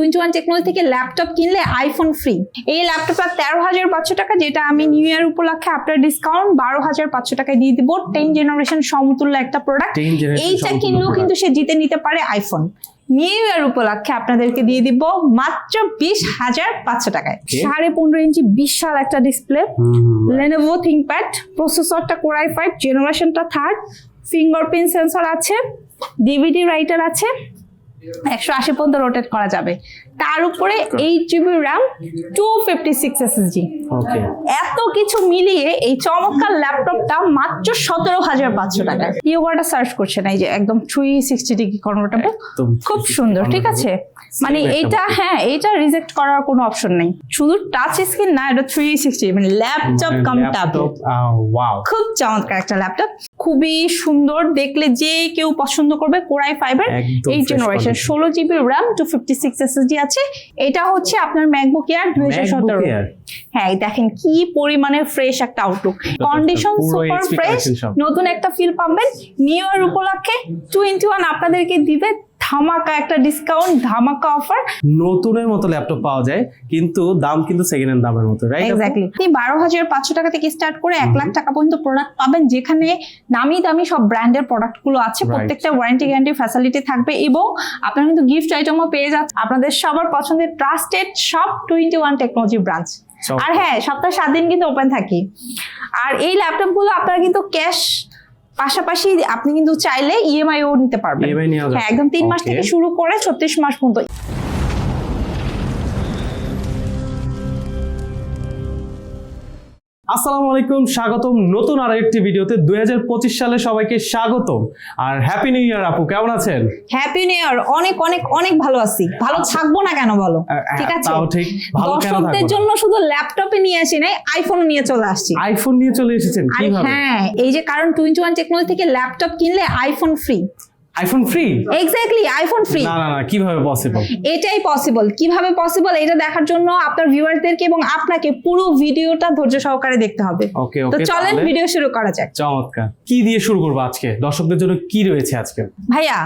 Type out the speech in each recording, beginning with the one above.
Twenty one technology থেকে laptop কিনলে iPhone free এই ল্যাপটপটা তেরো হাজার পাঁচশো টাকা যেটা আমি নিউ ইয়ার উপলক্ষে আপনার ডিসকাউন্ট বারো হাজার পাঁচশো টাকায় দিয়ে দিব। টেন জেনারেশন সমতুল্য একটা প্রোডাক্ট এইটা কিনলেও কিন্তু সে জিতে নিতে পারে আইফোন নিউ ইয়ার উপলক্ষে আপনাদেরকে দিয়ে দিব মাত্র বিশ হাজার পাঁচশো টাকায়। সাড়ে পনেরো ইঞ্চি বিশাল একটা ডিসপ্লে লেনোভো থিংকপ্যাড প্রসেসরটা কোরাই ফাইভ জেনারেশনটা থার্ড ফিঙ্গারপ্রিন্ট সেন্সর আছে ডিভিডি রাইটার আছে। একশো আশি পর্যন্ত রোটেট করা যাবে। তার উপরে eight GB RAM two fifty six SSD এত কিছু মিলিয়ে এই চমৎকার ল্যাপটপটা মাত্র সতেরো হাজার পাঁচশো টাকা। ইয়োগাটা সার্চ করছেন এই যে একদম থ্রি সিক্সটি ডিগ্রি কনভার্টেবল খুব সুন্দর ঠিক আছে? মানে এইটা হ্যাঁ এইটা রিজেক্ট করার কোনো অপশন নেই। শুধু টাচ স্ক্রিন না এটা থ্রি সিক্সটি মানে ল্যাপটপ কাম ট্যাবলেট খুব চমৎকার একটা ল্যাপটপ খুবই সুন্দর দেখলে যে কেউ পছন্দ করবে কোরাই ফাইবার এই জেনারেশন ষোলো GB RAM two fifty six SSD আছে। এটা হচ্ছে আপনার ম্যাকবুক এয়ার দুই হাজার সতেরো। হ্যাঁ এই দেখেন কি পরিমাণে ফ্রেশ একটা আউটলুক কন্ডিশন সুপার ফ্রেশ নতুন একটা ফিল পাবেন। নিউ ইয়ার উপলক্ষে টোয়েন্টি ওয়ান আপনাদেরকে দিবে ধামাকা একটা ডিসকাউন্ট ধামাকা অফার নতুনের মতো ল্যাপটপ পাওয়া যায় কিন্তু দাম কিন্তু সেকেন্ড হ্যান্ড দামের মতো রাইট এক্স্যাক্টলি আপনি বারো হাজার পাঁচশো টাকা থেকে স্টার্ট করে এক লাখ টাকা পর্যন্ত প্রোডাক্ট পাবেন যেখানে নামি দামি সব ব্র্যান্ডের প্রোডাক্টগুলো আছে প্রত্যেকটা ওয়ারেন্টি গ্যারান্টি ফ্যাসিলিটি থাকবে এবং আপনারা কিন্তু গিফট আইটেমও পেয়ে যাচ্ছে আপনাদের সবার পছন্দের ট্রাস্টেড সব টোয়েন্টি ওয়ান টেকনোলজি ব্রাঞ্চ আর হ্যাঁ সপ্তাহে সাত দিন কিন্তু ওপেন থাকি। আর এই ল্যাপটপগুলো আপনারা কিন্তু ক্যাশ পাশাপাশি আপনি কিন্তু চাইলে ইএমআই ও নিতে পারবেন। যাবে। হ্যাঁ একদম তিন মাস থেকে শুরু করে ছত্রিশ মাস পর্যন্ত। আসসালামু আলাইকুম স্বাগতম নতুন আর একটি ভিডিওতে। দুই হাজার পঁচিশ সালে সবাইকে স্বাগতম। আর হ্যাপি নিউ ইয়ার আপু কেমন আছেন? হ্যাপি নিউ ইয়ার অনেক অনেক অনেক ভালো আছি। ভালো থাকব না কেন বলো? ঠিক আছে? তাও ঠিক ভালো কেন দর্শকদের থাকব জন্য শুধু ল্যাপটপে নিয়ে আসি নাই আইফোন নিয়ে চলে আসছি। আইফোন নিয়ে চলে এসেছেন কীভাবে? হ্যাঁ এই যে কারণ টোয়েন্টি ওয়ান টেকনোলজি থেকে ল্যাপটপ কিনলে iPhone free iPhone free exactly iPhone free না না না কীভাবে পসিবল এটাই পসিবল কীভাবে পসিবল এটা দেখার জন্য আপনার ভিউয়ারদেরকে এবং আপনাকে পুরো ভিডিওটা ধৈর্য সহকারে দেখতে হবে। ওকে তো ওকে চলেন ভিডিও শুরু করা যাক। চমৎকার। কি দিয়ে শুরু করব আজকে? দর্শকদের জন্য কি রয়েছে আজকে? ভাইয়া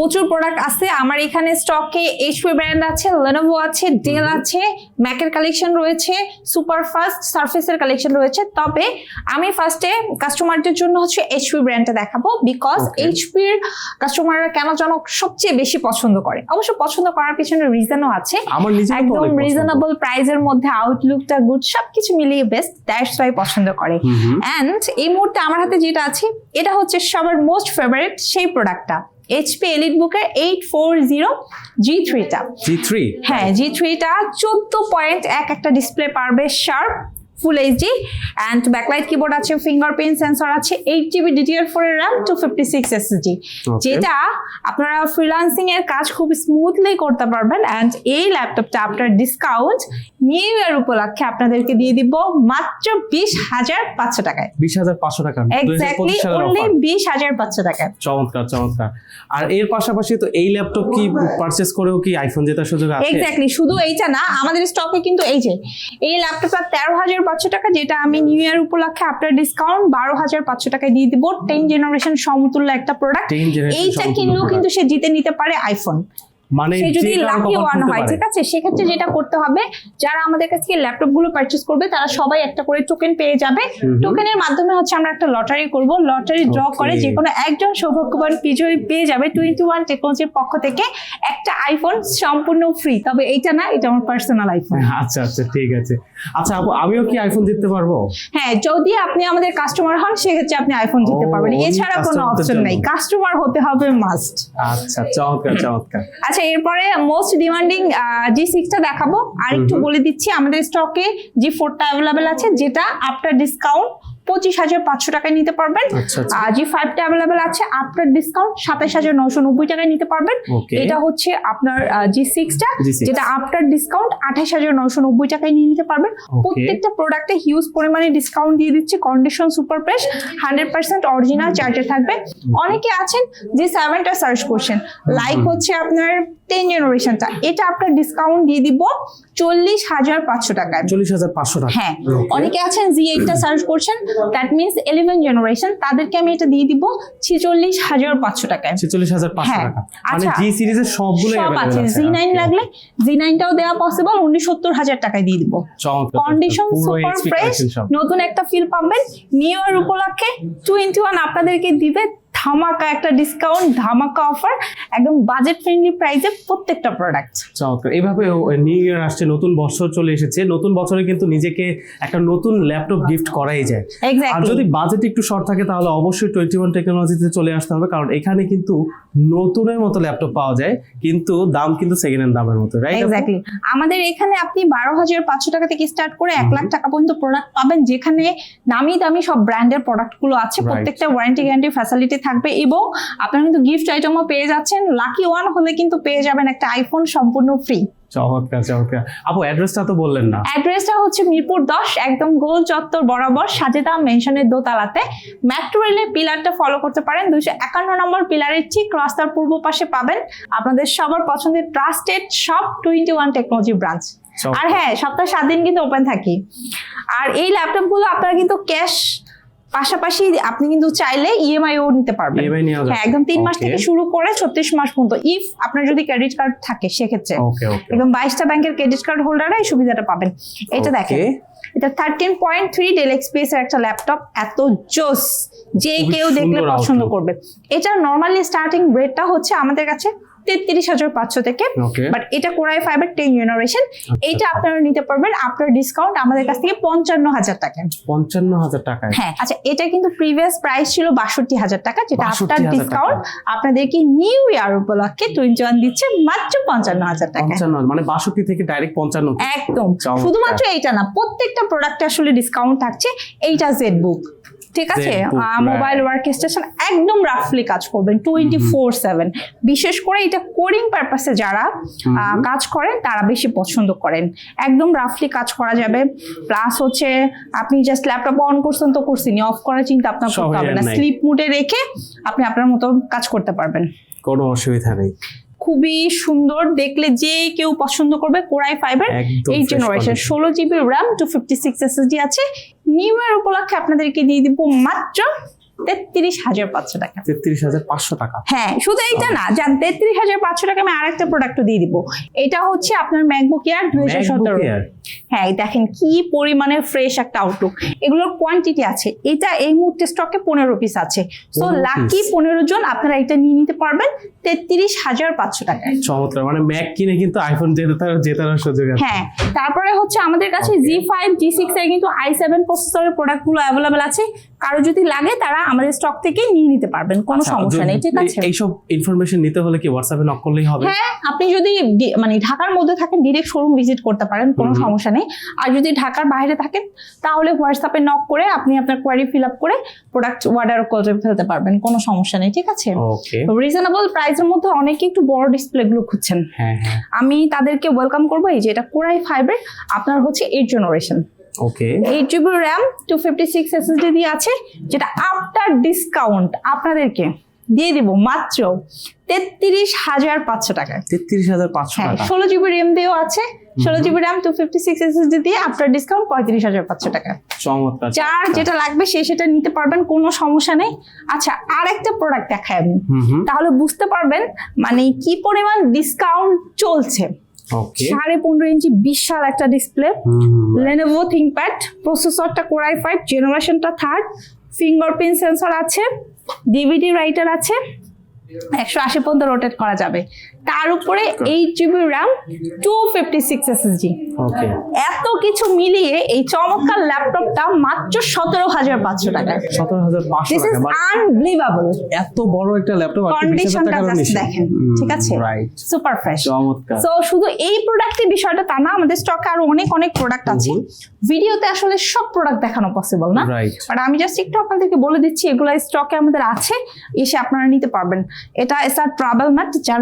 প্রচুর প্রোডাক্ট আছে। আমার এখানে স্টকে এইচপি ব্র্যান্ড আছে লেনোভো আছে ডেল আছে ম্যাকের কালেকশন রয়েছে সুপার ফাস্ট সার্ফেসের কালেকশন রয়েছে। তবে আমি ফার্স্টে কাস্টমারদের জন্য হচ্ছে এইচপি ব্র্যান্ডটা দেখাবো বিকজ. এইচপির কাস্টমাররা কেন যেন সবচেয়ে বেশি পছন্দ করে? অবশ্য পছন্দ করার পিছনে রিজনও আছে। একদম রিজনেবল প্রাইসের মধ্যে আউটলুকটা গুড সবকিছু মিলিয়ে বেস্ট দ্যাটস ওয়াই পছন্দ করে। অ্যান্ড এই মুহূর্তে আমার হাতে যেটা আছে এটা হচ্ছে সবার মোস্ট ফেভারিট সেই প্রোডাক্টটা এইচপি এলিট বুকের এইট ফোর জিরো জি থ্রিটা জি থ্রি হ্যাঁ জি থ্রিটা চোদ্দ পয়েন্ট এক একটা ডিসপ্লে পারবে sharp full HD and backlight keyboard আছে ফিঙ্গারপ্রিন্ট সেন্সর আছে এইট জিবি ডিটিআর ফোর এর RAM two fifty six SSD. যেটা আপনারা ফ্রিলান্সিং এর কাজ খুব স্মুথলি করতে পারবেন অ্যান্ড এই ল্যাপটপটা আপনার ডিসকাউন্ট নিউ ইয়ার উপলক্ষে আপনাদেরকে দিয়ে দিব মাত্র বিশ হাজার পাঁচশো টাকায়। বিশ হাজার পাঁচশো টাকা। এক্স্যাক্টলি অনলি বিশ হাজার পাঁচশো টাকায়। চমৎকার চমৎকার। আর এর পাশাপাশি তো এই ল্যাপটপ কি পারচেস করেও কি আইফোন জেতার সুযোগ আছে? এক্স্যাক্টলি শুধু এইটা না আমাদের স্টকে কিন্তু এই যে এই ল্যাপটপটা তেরো হাজার পাঁচশো টাকা যেটা আমি নিউ ইয়ার উপলক্ষে আপনার ডিসকাউন্ট বারো হাজার পাঁচশো টাকায় দিয়ে দিব। টেন জেনারেশন সমতুল্য একটা প্রোডাক্ট 10 generation এইটা কিনলেও কিন্তু সে জিতে নিতে পারে আইফোন মানে সে যদি লাকি ওয়ান হয় ঠিক আছে? সেক্ষেত্রে যেটা করতে হবে যারা আমাদের কাছ থেকে ল্যাপটপগুলো করবে তারা সবাই একটা করে টোকেন পেয়ে যাবে। টোকেনের মাধ্যমে হচ্ছে আমরা একটা লটারি করব। লটারি ড্র করে যে কোনো একজন সৌভাগ্যবান বিজয়ী পেয়ে যাবে টোয়েন্টি ওয়ান টেকনোলজির পক্ষ থেকে একটা আইফোন সম্পূর্ণ ফ্রি তবে এইটা না এটা আমার পার্সোনাল আইফোন আচ্ছা আচ্ছা ঠিক আছে। আচ্ছা আপু আমিও কি আইফোন জিততে পারব? হ্যাঁ যদি আপনি আমাদের কাস্টমার হন সেক্ষেত্রে আপনি আইফোন জিততে পারবেন। এছাড়া কোনো অপশন নেই। কাস্টমার হতে হবে মাস্ট আচ্ছা চমৎকার চমৎকার। আচ্ছা এরপরে মোস্ট ডিমান্ডিং জি সিক্সটা দেখাবো। আর একটু বলে দিচ্ছি আমাদের স্টকে জি ফোরটা অ্যাভেলেবেল আছে যেটা আফটার ডিসকাউন্ট পঁচিশ হাজার পাঁচশো টাকায় নিতে পারবেন। আচ্ছা আচ্ছা। আর জি ফাইভটা অ্যাভেলেবেল আছে আফটার ডিসকাউন্ট সাতাশ হাজার নশো নব্বই টাকায় নিতে পারবেন। এটা হচ্ছে আপনার জি সিক্সটা যেটা আফটার ডিসকাউন্ট আঠাশ হাজার নশো নব্বই টাকায় নিয়ে নিতে পারবেন। প্রত্যেকটা প্রোডাক্টে হিউজ পরিমাণে ডিসকাউন্ট দিয়ে দিচ্ছে condition super fresh hundred percent original charger থাকবে। অনেকে আছেন যে সেভেনটা সার্চ করছেন। লাইক হচ্ছে আপনার টেন জেনারেশনটা এটা আপনার ডিসকাউন্ট দিয়ে দিব। চল্লিশ হাজার পাঁচশো টাকায় চল্লিশ হাজার পাঁচশো টাকা। হ্যাঁ অনেকে আছেন জি এইটটা সার্চ করছেন দ্যাট মিনস ইলেভেন জেনারেশন তাদেরকে আমি এটা দিয়ে দিব ছিচল্লিশ হাজার পাঁচশো টাকায়। ছেচল্লিশ হাজার পাঁচশো হ্যাঁ, টাকা। মানে। জি সিরিজের সবগুলো সব আছে জি নাইন লাগলে জি নাইনটাও দেওয়া পসিবল উনিশ সত্তর হাজার টাকায় দিয়ে দিব। কন্ডিশন সুপার ফ্রেশ নতুন একটা ফিল পাবেন নিউ ইয়ার উপলক্ষে টোয়েন্টি ওয়ান আপনাদেরকে দিবে ধামাকা একটা ডিসকাউন্ট ধামাকা অফার একদম বাজেট ফ্রেন্ডলি প্রাইসে প্রত্যেকটা প্রোডাক্ট চমৎকার। এইভাবে নিউ ইয়ার আসছে নতুন বছর চলে এসেছে। নতুন বছরে কিন্তু নিজেকে একটা নতুন ল্যাপটপ গিফট করাই যায়। আর যদি বাজেট একটু শর্ট থাকে তাহলে অবশ্যই টোয়েন্টি ওয়ান টেকনোলজিতে চলে আসতে হবে কারণ এখানে কিন্তু নতুনের মতো ল্যাপটপ পাওয়া যায় কিন্তু দাম কিন্তু সেকেন্ড হ্যান্ড দামের মতো রাইট এক্স্যাক্টলি আমাদের এখানে আপনি বারো হাজার পাঁচশো টাকা থেকে স্টার্ট করে এক লাখ টাকা পর্যন্ত প্রোডাক্ট পাবেন যেখানে নামি দামি সব ব্র্যান্ডের প্রোডাক্টগুলো আছে। প্রত্যেকটা ওয়ারেন্টি গ্যারান্টি ফ্যাসিলিটি থাকবে এবং আপনারা কিন্তু গিফট আইটেমও পেয়ে যাচ্ছেন। লাকি ওয়ান হলে কিন্তু পেয়ে যাবেন একটা আইফোন সম্পূর্ণ ফ্রি চমৎকার চমৎকার। আপু অ্যাড্রেসটা তো বললেন না। অ্যাড্রেসটা হচ্ছে মিরপুর দশ একদম গোল চত্বর বরাবর সাজেদা মেনশনের দোতলাতে। মেট্রো রেলের পিলারটা ফলো করতে পারেন। দুইশো একান্ন নম্বর পিলারের ঠিক রাস্তার পূর্ব পাশে পাবেন আপনাদের সবার পছন্দের ট্রাস্টেড সব টোয়েন্টি ওয়ান টেকনোলজি ব্রাঞ্চ আর। হ্যাঁ সপ্তাহে সাত দিন কিন্তু ওপেন থাকি। আর এই ল্যাপটপগুলো আপনারা কিন্তু ক্যাশ পাশাপাশি আপনি কিন্তু চাইলে ইএমআই ও নিতে পারবেন? হ্যাঁ একদম তিন মাস থেকে শুরু করে ছত্রিশ মাস পর্যন্ত। ইফ আপনার যদি ক্রেডিট কার্ড থাকে সেক্ষেত্রে। একদম বাইশটা ব্যাংকের ক্রেডিট কার্ড হোল্ডাররা এই সুবিধাটা পাবেন। এটা দেখেন এটা thirteen point three Dell XPS এর একটা ল্যাপটপ এত জোস। যে কেউ দেখলে পছন্দ করবে। এটার নর্মালি স্টার্টিং রেটটা হচ্ছে আমাদের কাছে তেত্রিশ হাজার পাঁচশো থেকে। বাট এটা কোরাই ফাইভের টেন জেনারেশন এইটা আপনারা নিতে পারবেন আপনার ডিসকাউন্ট আমাদের কাছ থেকে পঞ্চান্ন হাজার টাকা। পঞ্চান্ন হাজার টাকায় হ্যাঁ আচ্ছা এটা কিন্তু প্রিভিয়াস প্রাইস ছিল বাষট্টি হাজার টাকা যেটা 62,000 আফটার ডিসকাউন্ট আপনাদেরকে নিউ ইয়ার উপলক্ষে টোয়েন্টি ওয়ান দিচ্ছে মাত্র পঞ্চান্ন হাজার টাকা। মানে বাষট্টি থেকে ডাইরেক্ট পঞ্চান্ন। একদম। শুধুমাত্র এইটা না প্রত্যেকটা প্রোডাক্টে আসলে ডিসকাউন্ট থাকছে এইটা জেড বুক ঠিক আছে? মোবাইল ওয়ার্ক স্টেশন একদম রাফলি কাজ করবেন টোয়েন্টি ফোর সেভেন বিশেষ করে এটা কোডিং পারপাসে যারা কাজ করেন তারা বেশি পছন্দ করেন। একদম রাফলি কাজ করা যাবে। প্লাস হচ্ছে আপনি জাস্ট ল্যাপটপ অন করছেন তো করছেনই অফ করার চিন্তা আপনার করতে হবে না। স্লিপ মুডে রেখে আপনি আপনার মতো কাজ করতে পারবেন। কোনো অসুবিধা নেই। খুবই সুন্দর দেখলে যে কেউ পছন্দ করবে কোরাই ফাইবার এই জন্য জেনারেশন ষোলো GB RAM two fifty six SSD আছে। নিউ ইয়ার উপলক্ষে আপনাদেরকে দিয়ে দিব মাত্র তেত্রিশ হাজার পাঁচশো টাকা। তেত্রিশ হাজার পাঁচশো টাকা। হ্যাঁ শুধু এইটা না যান তেত্রিশ হাজার পাঁচশো টাকা আমি আরেকটা প্রোডাক্ট দিয়ে দিব। এটা হচ্ছে আপনার ম্যাকবুক এয়ার দুই হাজার সতেরো? হ্যাঁ এই দেখেন কি পরিমাণে ফ্রেশ একটা আউটলুক এগুলোর কোয়ান্টিটি আছে। এটা এই মুহূর্তে স্টকে পনেরো পিস আছে। তো লাকি পনেরো জন আপনারা এটা নিয়ে নিতে পারবেন তেত্রিশ হাজার পাঁচশো টাকায় চমৎকার। মানে ম্যাক কিনে কিন্তু আইফোন জেতার জেতার সুযোগ আছে হ্যাঁ তারপরে হচ্ছে আমাদের কাছে জি ফাইভ জি সিক্স এর কিন্তু আই সেভেন প্রসেসরের প্রোডাক্টগুলো অ্যাভেলেবেল আছে। কারও যদি লাগে তারা আমাদের স্টক থেকে নিয়ে নিতে পারবেন। কোনো আচ্ছা, সমস্যা নেই ঠিক আছে? এইসব ইনফরমেশন নিতে হলে কি হোয়াটসঅ্যাপে নক করলেই হবে? হ্যাঁ আপনি যদি মানে ঢাকার মধ্যে থাকেন ডিরেক্ট শোরুম ভিজিট করতে পারেন কোনো হুম। সমস্যা নেই। আর যদি ঢাকার বাইরে থাকেন তাহলে হোয়াটসঅ্যাপে নক করে আপনি আপনার কোয়ারি ফিল আপ করে প্রোডাক্ট অর্ডার করে ফেলতে পারবেন কোনো সমস্যা নেই ঠিক আছে? রিজনেবল প্রাইসের মধ্যে অনেকে একটু বড় ডিসপ্লে গুলো খুঁজছেন। হ্যাঁ হ্যাঁ। আমি তাদেরকে ওয়েলকাম করব এই যে এটা কোরাই ফাইভের আপনার হচ্ছে eight generation okay eight GB RAM two fifty six SSD দিয়ে আছে যেটা আফটার ডিসকাউন্ট আপনাদেরকে। দিয়ে দিব মাত্র তেত্রিশ হাজার পাঁচশো টাকায় তেত্রিশ হাজার পাঁচশো হ্যাঁ টাকা। ষোলো জিবি র্যাম দিয়েও আছে। ষোলো GB RAM two fifty six SSD দিয়ে আফটার ডিসকাউন্ট পঁয়ত্রিশ হাজার পাঁচশো টাকা। চমৎকার যার যেটা লাগবে সে সেটা নিতে পারবেন কোনো সমস্যা নেই। আচ্ছা আর একটা প্রোডাক্ট দেখাই আমি। তাহলে বুঝতে পারবেন মানে কি পরিমাণ ডিসকাউন্ট চলছে। সাড়ে পনেরো ইঞ্চি বিশাল একটা ডিসপ্লে লেনোভো থিংকপ্যাড প্রসেসরটা কোরাই ফাইভ জেনারেশনটা থার্ড ফিঙ্গারপ্রিন্ট সেন্সর আছে ডিভিডি রাইটার আছে একশো আশি পর্যন্ত রোটেট করা যাবে। তার উপরে eight GB RAM two fifty six SSD এত কিছু মিলিয়ে এই চমৎকার ল্যাপটপটা মাত্র সতেরো হাজার পাঁচশো টাকায় সতেরো হাজার পাঁচশো টাকা আনবিলিভেবল এত বড় একটা ল্যাপটপ কন্ডিশনটা দেখেন ঠিক আছে? সুপার ফ্রেশ সো শুধু এই প্রোডাক্টের বিষয়টা তা না আমাদের স্টকে আরও অনেক অনেক প্রোডাক্ট আছে। ভিডিওতে আসলে সব প্রোডাক্ট দেখানো পসিবল না। বাট আমি জাস্ট একটু আপনাদেরকে বলে দিচ্ছি এগুলো স্টকে আমাদের আছে এসে আপনারা নিতে পারবেন। এটা এসআর ট্রাভেল ম্যাট যার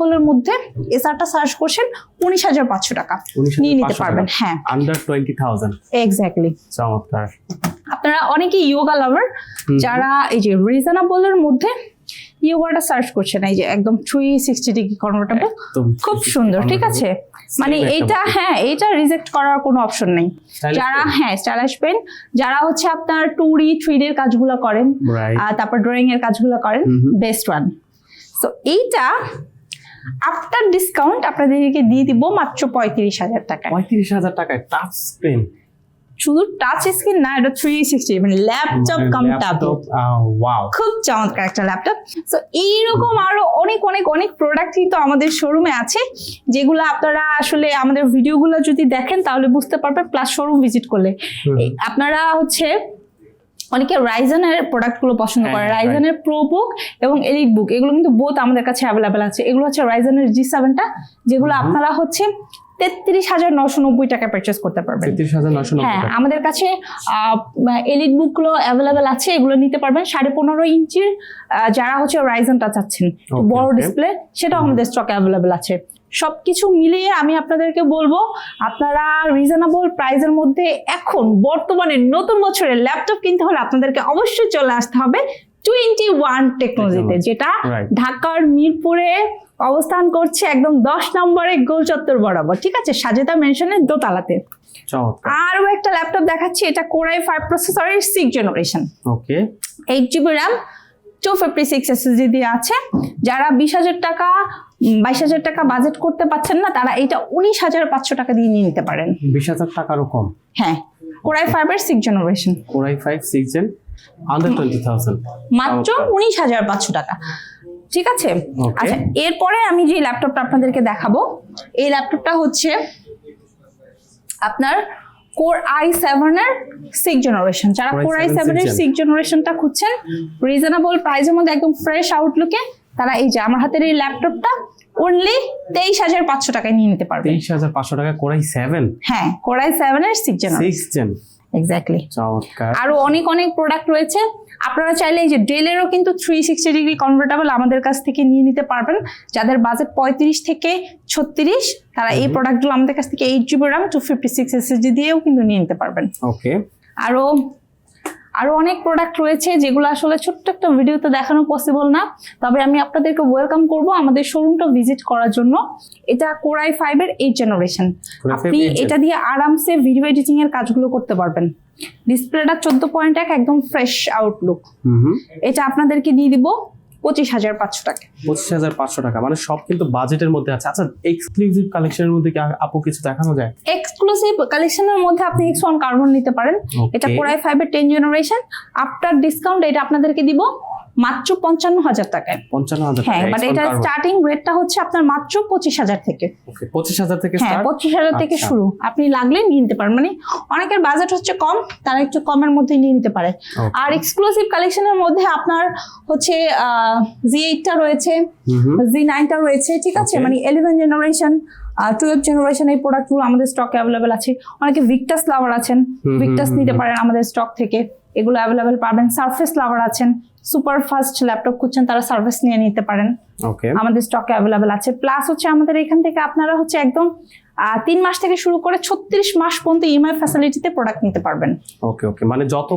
রিজনেবলের মধ্যে এসআরটা সার্চ করছেন উনিশ হাজার পাঁচশো টাকা। নিয়ে নিতে পারবেন হ্যাঁ। আন্ডার টোয়েন্টি থাউজেন্ড এক্স্যাক্টলি চমৎকার। আপনারা অনেকে ইয়োগা লাভার যারা এই যে রিজনেবলের মধ্যে ইয়োগাটা সার্চ করছেন এই যে একদম থ্রি সিক্সটি ডিগ্রি কনভার্টেবল খুব সুন্দর ঠিক আছে? মানে এইটা হ্যাঁ এইটা রিজেক্ট করার কোনো অপশন নেই। যারা হ্যাঁ স্টাইলিশ পেন যারা হচ্ছে আপনার টু ডি থ্রি ডি এর কাজগুলো করেন আর তারপর ড্রয়িং এর কাজগুলো করেন। বেস্ট ওয়ান সো এইটা আফটার ডিসকাউন্ট আপনাদেরকে দিয়ে দিব মাত্র পঁয়ত্রিশ হাজার টাকা পঁয়ত্রিশ হাজার টাকায় টাচ স্ক্রিন শুধু টাচ স্ক্রিন না এটা থ্রি সিক্সটি মানে ল্যাপটপ কাম ট্যাবলেট খুব চমৎকার একটা ল্যাপটপ সো এইরকম আরও অনেক অনেক অনেক প্রোডাক্ট কিন্তু আমাদের শোরুমে আছে যেগুলো আপনারা আসলে আমাদের ভিডিওগুলো যদি দেখেন তাহলে বুঝতে পারবেন প্লাস শোরুম ভিজিট করলে। আপনারা হচ্ছে অনেকে রাইজেনের প্রোডাক্টগুলো পছন্দ করে। হ্যাঁ, রাইজেনের প্রো বুক এবং এলিট বুক এগুলো কিন্তু বোথ আমাদের কাছে অ্যাভেলেবেল আছে। এগুলো হচ্ছে রাইজেনের জি সেভেনটা যেগুলো আপনারা হচ্ছে তেত্রিশ হাজার নশো নব্বই টাকা পারচেস করতে পারবেন। হাজার নশো হ্যাঁ আমাদের কাছে এলিট বুকগুলো অ্যাভেলেবেল আছে এগুলো নিতে পারবেন। সাড়ে পনেরো ইঞ্চির যারা হচ্ছে রাইজনটা চাচ্ছেন বড় ডিসপ্লে সেটাও আমাদের স্টক অ্যাভেলেবেল আছে। সবকিছু মিলিয়ে আমি আপনাদেরকে বলব আপনারা রিজনেবল প্রাইসের মধ্যে এখন বর্তমানে নতুন বছরের ল্যাপটপ কিনতে হলে আপনাদেরকে অবশ্যই চলে আসতে হবে টোয়েন্টি ওয়ান টেকনোলজিতে যেটা ঢাকার মিরপুরে অবস্থান করছে একদম দশ নম্বরে গোল চত্বর বরাবর ঠিক আছে? সাজেদা মেনশনের দোতলাতে। আরও একটা ল্যাপটপ দেখাচ্ছি এটা কোরাই ফাইভ প্রসেসরের six generation okay. Eight GB RAM two fifty six SSD দিয়ে আছে। যারা বিশ হাজার টাকা বাইশ হাজার টাকা বাজেট করতে পারছেন না তারা এটা উনিশ হাজার পাঁচশো টাকা দিয়ে নিয়ে নিতে পারেন। বিশ হাজার টাকারও কম। হ্যাঁ কোরাই ফাইভের six generation core i five six gen under twenty thousand মাত্র উনিশ হাজার পাঁচশো টাকা। ঠিক আছে. আচ্ছা এরপরে আমি যে ল্যাপটপটা আপনাদেরকে দেখাবো এই ল্যাপটপটা হচ্ছে আপনার কোর আই সেভেনের সিক্স জেনারেশন যারা কোর আই সেভেনের সিক্স জেনারেশনটা খুঁজছেন রিজনেবল প্রাইসের মধ্যে একদম ফ্রেশ আউটলুকে তারা এই যে আমার হাতের এই ল্যাপটপটা অনলি তেইশ হাজার পাঁচশো টাকায় নিয়ে নিতে পারবে। তেইশ হাজার পাঁচশো টাকা কোরাই সেভেন হ্যাঁ কোর সেভেন সেভেনের six generation six gen exactly আরও অনেক অনেক প্রোডাক্ট রয়েছে। আপনারা চাইলে এই যে ডেলেরও কিন্তু থ্রি সিক্সটি ডিগ্রি কনভার্টেবল আমাদের কাছ থেকে নিয়ে নিতে পারবেন। যাদের বাজেট পঁয়ত্রিশ থেকে ছত্রিশ তারা এই প্রোডাক্টগুলো আমাদের কাছ থেকে eight GB RAM two fifty six SSD দিয়েও কিন্তু নিয়ে নিতে পারবেন। ওকে আরও আরও অনেক প্রোডাক্ট রয়েছে যেগুলো আসলে ছোট্ট একটা ভিডিওতে দেখানো পসিবল না। তবে আমি আপনাদেরকে ওয়েলকাম করব আমাদের শোরুমটা ভিজিট করার জন্য। এটা কোরাই ফাইভের এইট জেনারেশন আপনি এটা দিয়ে আরামসে ভিডিও এডিটিং এর কাজগুলো করতে পারবেন। ডিসপ্লেটা চোদ্দ পয়েন্ট এক একদম ফ্রেশ আউটলুক এটা আপনাদেরকে দিয়ে দিব। পঁচিশ হাজার পাঁচশো টাকা। পঁচিশ হাজার পাঁচশো টাকা মানে সব কিন্তু বাজেটের মধ্যে আছে। আচ্ছা এক্সক্লুসিভ কালেকশনের মধ্যে কি আপু কিছু দেখানো যায়? এক্সক্লুসিভ কালেকশনের মধ্যে আপনি এক্স ওয়ান কার্বন নিতে পারেন. এটা কোরাই ফাইভের টেন জেনারেশন আফটার ডিসকাউন্ট এটা আপনাদেরকে দিব। মাত্র পঞ্চান্ন হাজার টাকায়। পঞ্চান্ন হাজার হ্যাঁ বাট এটা স্টার্টিং রেটটা হচ্ছে আপনার মাত্র পঁচিশ হাজার থেকে। পঁচিশ হাজার থেকে হ্যাঁ পঁচিশ হাজার থেকে আচ্ছা। শুরু। আপনি লাগলে নিয়ে নিতে পারেন। মানে অনেকের বাজেট হচ্ছে কম তারা একটু কমের মধ্যে নিয়ে নিতে পারে। আর এক্সক্লুসিভ কালেকশনের মধ্যে আপনার হচ্ছে জি এইটটা রয়েছে। জি নাইনটা রয়েছে ঠিক আছে? মানে ইলেভেন জেনারেশন টুয়েলভ জেনারেশন এই প্রোডাক্টগুলো আমাদের স্টকে অ্যাভেলেবেল আছে। অনেকে ভিক্টাস লাভার আছেন। ভিক্টাস নিতে পারেন আমাদের স্টক থেকে। এগুলো অ্যাভেলেবেল পাবেন। সার্ফেস লাভার আছেন। সুপার ফাস্ট ল্যাপটপ খুঁজছেন তারা সার্ভিস নিয়ে নিতে পারেন। আমাদের স্টকে অ্যাভেলেবেল আছে। প্লাস হচ্ছে আমাদের এখান থেকে আপনারা হচ্ছে একদম তিন মাস থেকে শুরু করে ছত্রিশ মাস পর্যন্ত ইএমআই ফ্যাসিলিটিতে প্রোডাক্ট নিতে পারবেন। ওকে ওকে মানে যত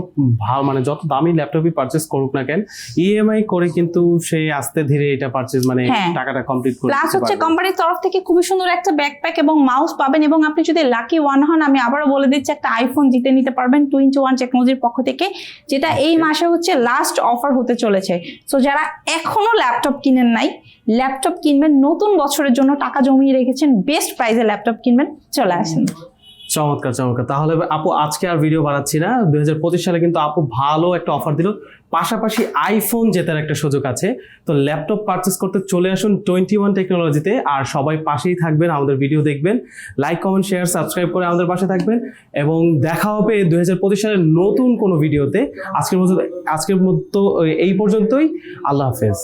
ভালো মানে যত দামি ল্যাপটপই পারচেস করুক না কেন ইএমআই করে কিন্তু সেই আস্তে ধীরে এটা পারচেস মানে হ্যাঁ। টাকাটা কমপ্লিট করে প্লাস হচ্ছে কোম্পানির তরফ থেকে খুবই সুন্দর একটা ব্যাকপ্যাক এবং মাউস পাবেন এবং আপনি যদি লাকি ওয়ান হন আমি আবারও বলে দিচ্ছি একটা আইফোন জিতে নিতে পারবেন টোয়েন্টি ওয়ান টেকনোলজির পক্ষ থেকে যেটা এই মাসে হচ্ছে লাস্ট অফার হতে চলেছে। সো যারা এখনও ল্যাপটপ কিনেন নাই ল্যাপটপ কিনবেন, নতুন বছরের জন্য টাকা জমিয়ে রেখেছেন বেস্ট প্রাইসে ল্যাপটপ কিনবেন। চলে আসেন। চমৎকার চমৎকার। তাহলে আপু, আজকে আর ভিডিও বানাচ্ছি না। দু হাজার পঁচিশ সালে কিন্তু আপু ভালো একটা অফার দিল। পাশাপাশি আইফোন জেতার একটা সুযোগ আছে। তো ল্যাপটপ পারচেস করতে চলে আসুন টোয়েন্টি ওয়ান টেকনোলজিতে আর সবাই পাশেই থাকবেন, আমাদের ভিডিও দেখবেন। লাইক কমেন্ট শেয়ার সাবস্ক্রাইব করে আমাদের পাশে থাকবেন। এবং দেখা হবে দুই সালের নতুন কোনো ভিডিওতে আজকের মতো আজকের মতো এই পর্যন্তই। আল্লাহ হাফেজ।